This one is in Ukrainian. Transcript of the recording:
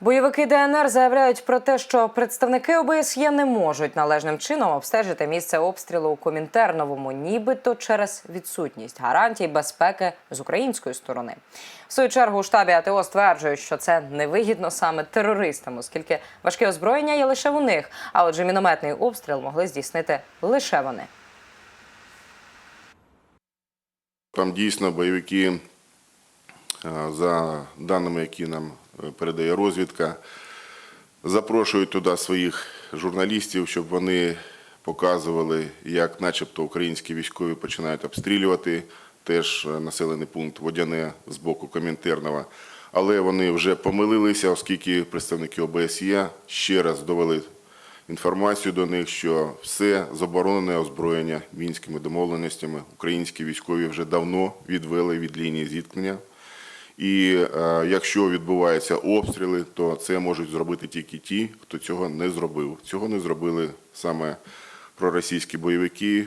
Бойовики ДНР заявляють про те, що представники ОБСЄ не можуть належним чином обстежити місце обстрілу у Комінтерновому, нібито через відсутність гарантій безпеки з української сторони. В свою чергу у штабі АТО стверджують, що це невигідно саме терористам, оскільки важке озброєння є лише у них. А отже, мінометний обстріл могли здійснити лише вони. Там дійсно бойовики, за даними, які нам е, передає розвідка, запрошують туди своїх журналістів, щоб вони показували, як начебто українські військові починають обстрілювати теж е, населений пункт Водяне з боку Комінтернова. Але вони вже помилилися, оскільки представники ОБСЄ ще раз довели інформацію до них, що все заборонене озброєння мінськими домовленостями українські військові вже давно відвели від лінії зіткнення. І е, якщо відбуваються обстріли, то це можуть зробити тільки ті, хто цього не зробив. Цього не зробили саме проросійські бойовики.